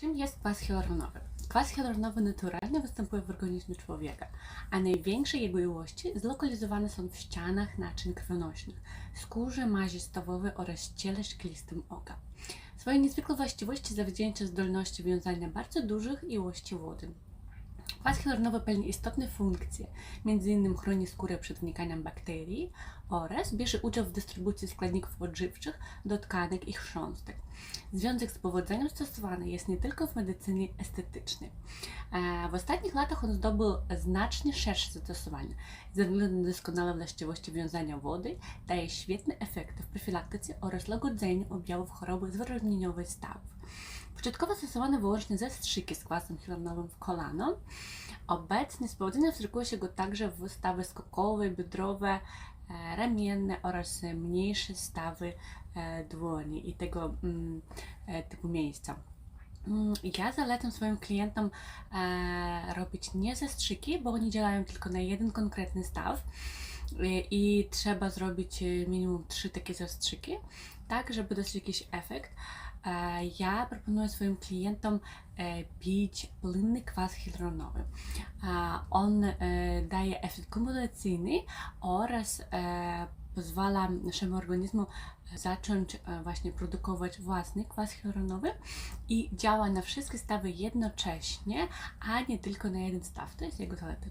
Czym jest kwas hialuronowy? Kwas hialuronowy naturalnie występuje w organizmie człowieka, a największe jego ilości zlokalizowane są w ścianach naczyń krwionośnych, skórze, mazi stołowej oraz ciele szklistym oka. Swoje niezwykłe właściwości zawdzięcza zdolności wiązania bardzo dużych ilości wody. Kwas hialuronowy pełni istotne funkcje, m.in. chroni skórę przed wnikaniem bakterii oraz bierze udział w dystrybucji składników odżywczych do tkanek i chrząstek. Związek z powodzeniem stosowany jest nie tylko w medycynie estetycznej. W ostatnich latach on zdobył znacznie szersze zastosowanie. Ze względu na doskonałe właściwości wiązania wody, daje świetne efekty w profilaktyce oraz łagodzeniu objawów choroby zwyrodnieniowej stawów. Początkowo stosowano wyłącznie zastrzyki z kwasem hialuronowym w kolano. Obecnie z powodzenia wstrzykuje się go także w stawy skokowe, biodrowe, e, ramienne oraz mniejsze stawy e, dłoni i tego mm, e, typu miejsca. Mm, Ja zalecam swoim klientom robić nie zastrzyki, bo oni działają tylko na jeden konkretny staw i, trzeba zrobić minimum trzy takie zastrzyki, tak, żeby dostać jakiś efekt. E, Ja proponuję swoim klientom e, pić płynny kwas hialuronowy. On e, daje efekt kumulacyjny oraz pozwala naszemu organizmu zacząć właśnie produkować własny kwas hialuronowy i działa na wszystkie stawy jednocześnie, a nie tylko na jeden staw. To jest jego zaleta.